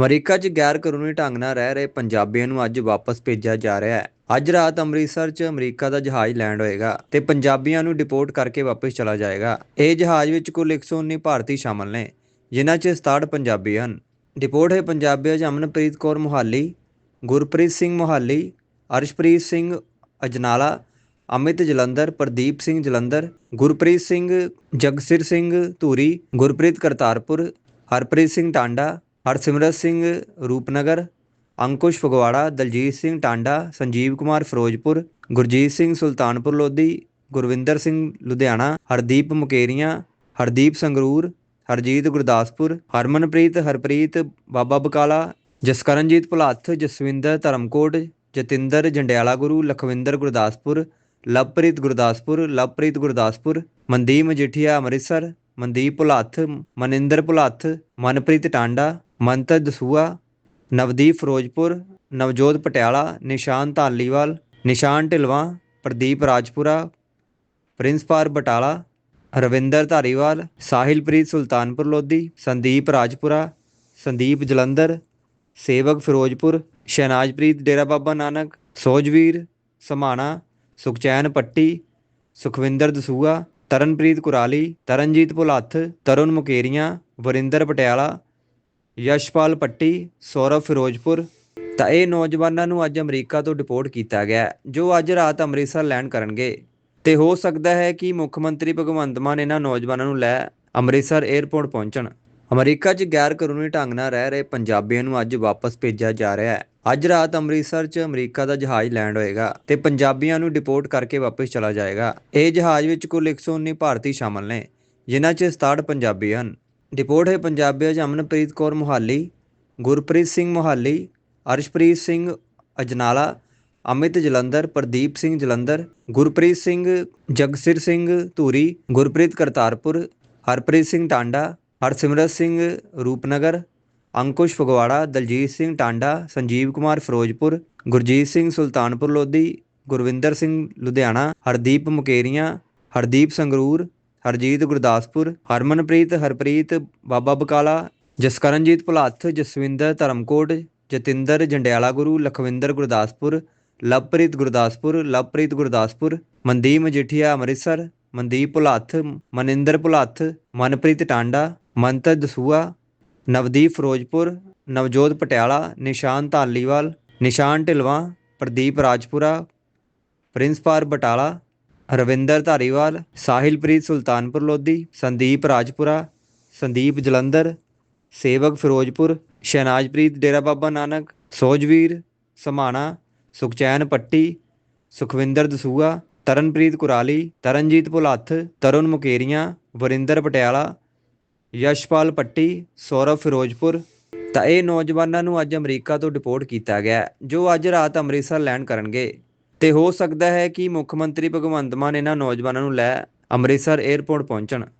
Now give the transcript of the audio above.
America 'ਚ ਗੈਰ ਕਾਨੂੰਨੀ ਢੰਗ ਨਾਲ ਰਹਿ ਰਹੇ ਪੰਜਾਬੀਆਂ ਨੂੰ ਅੱਜ ਵਾਪਸ ਭੇਜਿਆ ਜਾ ਰਿਹਾ ਹੈ। ਅੱਜ ਰਾਤ ਅੰਮ੍ਰਿਤਸਰ 'ਚ ਅਮਰੀਕਾ ਦਾ ਜਹਾਜ਼ ਲੈਂਡ ਹੋਏਗਾ ਤੇ ਪੰਜਾਬੀਆਂ ਨੂੰ ਡਿਪੋਰਟ ਕਰਕੇ ਵਾਪਸ ਚਲਾ ਜਾਏਗਾ। ਇਹ ਜਹਾਜ਼ ਵਿੱਚ ਕੁੱਲ 119 ਭਾਰਤੀ ਸ਼ਾਮਲ ਨੇ, ਜਿਨ੍ਹਾਂ 'ਚ 67 ਪੰਜਾਬੀ ਹਨ। ਡਿਪੋਰਟ ਹੋਏ ਪੰਜਾਬੀਆਂ 'ਚ ਅਮਨਪ੍ਰੀਤ ਕੌਰ ਮੁਹਾਲੀ, ਗੁਰਪ੍ਰੀਤ ਸਿੰਘ ਮੁਹਾਲੀ, ਅਰਸ਼ਪ੍ਰੀਤ ਸਿੰਘ ਅਜਨਾਲਾ, ਅਮਿਤ ਜਲੰਧਰ, ਪ੍ਰਦੀਪ ਸਿੰਘ ਜਲੰਧਰ, ਗੁਰਪ੍ਰੀਤ ਸਿੰਘ ਜਗਸਿਰ ਸਿੰਘ ਧੂਰੀ, ਗੁਰਪ੍ਰੀਤ ਕਰਤਾਰਪੁਰ, ਹਰਪ੍ਰੀਤ ਸਿੰਘ ਟਾਂਡਾ ਹਰਸਿਮਰਤ ਸਿੰਘ ਰੂਪਨਗਰ, ਅੰਕੁਸ਼ ਫਗਵਾੜਾ, ਦਲਜੀਤ ਸਿੰਘ ਟਾਂਡਾ, ਸੰਜੀਵ ਕੁਮਾਰ ਫਿਰੋਜ਼ਪੁਰ, ਗੁਰਜੀਤ ਸਿੰਘ ਸੁਲਤਾਨਪੁਰ ਲੋਧੀ, ਗੁਰਵਿੰਦਰ ਸਿੰਘ ਲੁਧਿਆਣਾ, ਹਰਦੀਪ ਮੁਕੇਰੀਆਂ, ਹਰਦੀਪ ਸੰਗਰੂਰ, ਹਰਜੀਤ ਗੁਰਦਾਸਪੁਰ, ਹਰਮਨਪ੍ਰੀਤ, ਹਰਪ੍ਰੀਤ, ਬਾਬਾ ਬਕਾਲਾ, ਜਸਕਰਨਜੀਤ ਭੁਲੱਥ, ਜਸਵਿੰਦਰ ਧਰਮਕੋਟ, ਜਤਿੰਦਰ ਜੰਡਿਆਲਾ ਗੁਰੂ, ਲਖਵਿੰਦਰ ਗੁਰਦਾਸਪੁਰ, ਲਵਪ੍ਰੀਤ ਗੁਰਦਾਸਪੁਰ ਲਵਪ੍ਰੀਤ ਗੁਰਦਾਸਪੁਰ, ਮਨਦੀਪ ਮਜੀਠੀਆ ਅੰਮ੍ਰਿਤਸਰ, ਮਨਦੀਪ ਭੁਲੱਥ, ਮਨਿੰਦਰ ਭੁਲੱਥ, ਮਨਪ੍ਰੀਤ ਟਾਂਡਾ ਮੰਤਰ ਦਸੂਆ ਨਵਦੀਪ ਫਿਰੋਜ਼ਪੁਰ, ਨਵਜੋਤ ਪਟਿਆਲਾ, ਨਿਸ਼ਾਨ ਧਾਲੀਵਾਲ, ਨਿਸ਼ਾਨ ਢਿਲਵਾਂ, ਪ੍ਰਦੀਪ ਰਾਜਪੁਰਾ ਪ੍ਰਿੰਸਪਾਰ ਬਟਾਲਾ, ਰਵਿੰਦਰ ਧਾਰੀਵਾਲ, ਸਾਹਿਲਪ੍ਰੀਤ ਸੁਲਤਾਨਪੁਰ ਲੋਧੀ, ਸੰਦੀਪ ਰਾਜਪੁਰਾ, ਸੰਦੀਪ ਜਲੰਧਰ, ਸੇਵਕ ਫਿਰੋਜ਼ਪੁਰ, ਸ਼ਹਿਨਾਜ਼ਪ੍ਰੀਤ ਡੇਰਾ ਬਾਬਾ ਨਾਨਕ, ਸੋਜਵੀਰ, ਸਮਾਣਾ, ਸੁਖਚੈਨ ਪੱਟੀ, ਸੁਖਵਿੰਦਰ ਦਸੂਆ ਤਰਨਪ੍ਰੀਤ ਕੁਰਾਲੀ, ਤਰਨਜੀਤ ਭੁਲੱਥ, ਤਰੁਣ ਮੁਕੇਰੀਆਂ, ਵਰਿੰਦਰ ਪਟਿਆਲਾ ਯਸ਼ਪਾਲ ਪੱਟੀ, ਸੌਰਵ ਫਿਰੋਜ਼ਪੁਰ। ਤਾਂ ਇਹ ਨੌਜਵਾਨਾਂ ਨੂੰ ਅੱਜ ਅਮਰੀਕਾ ਤੋਂ ਡਿਪੋਰਟ ਕੀਤਾ ਗਿਆ ਜੋ ਅੱਜ ਰਾਤ ਅੰਮ੍ਰਿਤਸਰ ਲੈਂਡ ਕਰਨਗੇ। ਤੇ ਹੋ ਸਕਦਾ ਹੈ ਕਿ ਮੁੱਖ ਮੰਤਰੀ ਭਗਵੰਤ ਮਾਨ ਇਹਨਾਂ ਨੌਜਵਾਨਾਂ ਨੂੰ ਲੈ ਅੰਮ੍ਰਿਤਸਰ 에ਅਰਪੋਰਟ ਪਹੁੰਚਣ। ਅਮਰੀਕਾ 'ਚ ਗੈਰ ਕਾਨੂੰਨੀ ਢੰਗ ਨਾਲ ਰਹਿ ਰਹੇ ਪੰਜਾਬੀਆਂ ਨੂੰ ਅੱਜ ਵਾਪਸ ਭੇਜਿਆ ਜਾ ਰਿਹਾ ਹੈ। ਅੱਜ ਰਾਤ ਅੰਮ੍ਰਿਤਸਰ 'ਚ ਅਮਰੀਕਾ ਦਾ ਜਹਾਜ਼ ਲੈਂਡ ਹੋਏਗਾ ਤੇ ਪੰਜਾਬੀਆਂ ਨੂੰ ਡਿਪੋਰਟ ਕਰਕੇ ਵਾਪਸ ਚਲਾ ਜਾਏਗਾ। ਇਹ ਜਹਾਜ਼ ਵਿੱਚ ਕੁੱਲ 119 ਭਾਰਤੀ ਸ਼ਾਮਲ ਨੇ, ਜਿਨ੍ਹਾਂ 'ਚ 67 ਪੰਜਾਬੀ ਹਨ। ਡਿਪੋਰਟ ਹੈ ਪੰਜਾਬੀਆਂ 'ਚ ਅਮਨਪ੍ਰੀਤ ਕੌਰ ਮੁਹਾਲੀ, ਗੁਰਪ੍ਰੀਤ ਸਿੰਘ ਮੁਹਾਲੀ, ਅਰਸ਼ਪ੍ਰੀਤ ਸਿੰਘ ਅਜਨਾਲਾ, ਅਮਿਤ ਜਲੰਧਰ, ਪ੍ਰਦੀਪ ਸਿੰਘ ਜਲੰਧਰ, ਗੁਰਪ੍ਰੀਤ ਸਿੰਘ ਜਗਸਿਰ ਸਿੰਘ ਧੂਰੀ, ਗੁਰਪ੍ਰੀਤ ਕਰਤਾਰਪੁਰ, ਹਰਪ੍ਰੀਤ ਸਿੰਘ ਟਾਂਡਾ, ਹਰਸਿਮਰਤ ਸਿੰਘ ਰੂਪਨਗਰ, ਅੰਕੁਸ਼ ਫਗਵਾੜਾ, ਦਲਜੀਤ ਸਿੰਘ ਟਾਂਡਾ, ਸੰਜੀਵ ਕੁਮਾਰ ਫਿਰੋਜ਼ਪੁਰ, ਗੁਰਜੀਤ ਸਿੰਘ ਸੁਲਤਾਨਪੁਰ ਲੋਧੀ, ਗੁਰਵਿੰਦਰ ਸਿੰਘ ਲੁਧਿਆਣਾ, ਹਰਦੀਪ ਮੁਕੇਰੀਆਂ, ਹਰਦੀਪ ਸੰਗਰੂਰ ਹਰਜੀਤ ਗੁਰਦਾਸਪੁਰ, ਹਰਮਨਪ੍ਰੀਤ, ਹਰਪ੍ਰੀਤ, ਬਾਬਾ ਬਕਾਲਾ, ਜਸਕਰਨਜੀਤ ਭੁਲੱਥ, ਜਸਵਿੰਦਰ ਧਰਮਕੋਟ, ਜਤਿੰਦਰ ਜੰਡਿਆਲਾ ਗੁਰੂ, ਲਖਵਿੰਦਰ ਗੁਰਦਾਸਪੁਰ, ਲਵਪ੍ਰੀਤ ਗੁਰਦਾਸਪੁਰ ਲਵਪ੍ਰੀਤ ਗੁਰਦਾਸਪੁਰ, ਮਨਦੀਪ ਮਜੀਠੀਆ ਅੰਮ੍ਰਿਤਸਰ, ਮਨਦੀਪ ਭੁਲਾਥ, ਮਨਿੰਦਰ ਭੁਲਾਥ, ਮਨਪ੍ਰੀਤ ਟਾਂਡਾ ਮੰਤਰ ਦਸੂਆ, ਨਵਦੀਪ ਫਿਰੋਜ਼ਪੁਰ, ਨਵਜੋਤ ਪਟਿਆਲਾ, ਨਿਸ਼ਾਨ ਧਾਲੀਵਾਲ, ਨਿਸ਼ਾਨ ਢਿਲਵਾਂ, ਪ੍ਰਦੀਪ ਰਾਜਪੁਰਾ ਪ੍ਰਿੰਸਪਾਰ ਬਟਾਲਾ ਰਵਿੰਦਰ ਧਾਰੀਵਾਲ, ਸਾਹਿਲਪ੍ਰੀਤ ਸੁਲਤਾਨਪੁਰ ਲੋਧੀ, ਸੰਦੀਪ ਰਾਜਪੁਰਾ, ਸੰਦੀਪ ਜਲੰਧਰ, ਸੇਵਕ ਫਿਰੋਜ਼ਪੁਰ, ਸ਼ਹਿਨਾਜ਼ਪ੍ਰੀਤ ਡੇਰਾ ਬਾਬਾ ਨਾਨਕ, ਸੋਜਵੀਰ, ਸਮਾਣਾ, ਸੁਖਚੈਨ ਪੱਟੀ, ਸੁਖਵਿੰਦਰ ਦਸੂਆ, ਤਰਨਪ੍ਰੀਤ ਕੁਰਾਲੀ, ਤਰਨਜੀਤ ਭੁਲੱਥ, ਤਰੁਣ ਮੁਕੇਰੀਆਂ, ਵਰਿੰਦਰ ਪਟਿਆਲਾ, ਯਸ਼ਪਾਲ ਪੱਟੀ, ਸੌਰਵ ਫਿਰੋਜ਼ਪੁਰ। ਤਾਂ ਇਹ ਨੌਜਵਾਨਾਂ ਨੂੰ ਅੱਜ ਅਮਰੀਕਾ ਤੋਂ ਡਿਪੋਰਟ ਕੀਤਾ ਗਿਆ ਜੋ ਅੱਜ ਰਾਤ ਅੰਮ੍ਰਿਤਸਰ ਲੈਂਡ ਕਰਨਗੇ। ਤੇ ਹੋ ਸਕਦਾ ਹੈ ਕਿ ਮੁੱਖ ਮੰਤਰੀ ਭਗਵੰਤ ਮਾਨ ਇਹਨਾਂ ਨੌਜਵਾਨਾਂ ਨੂੰ ਲੈ ਅੰਮ੍ਰਿਤਸਰ ਏਅਰਪੋਰਟ ਪਹੁੰਚਣ।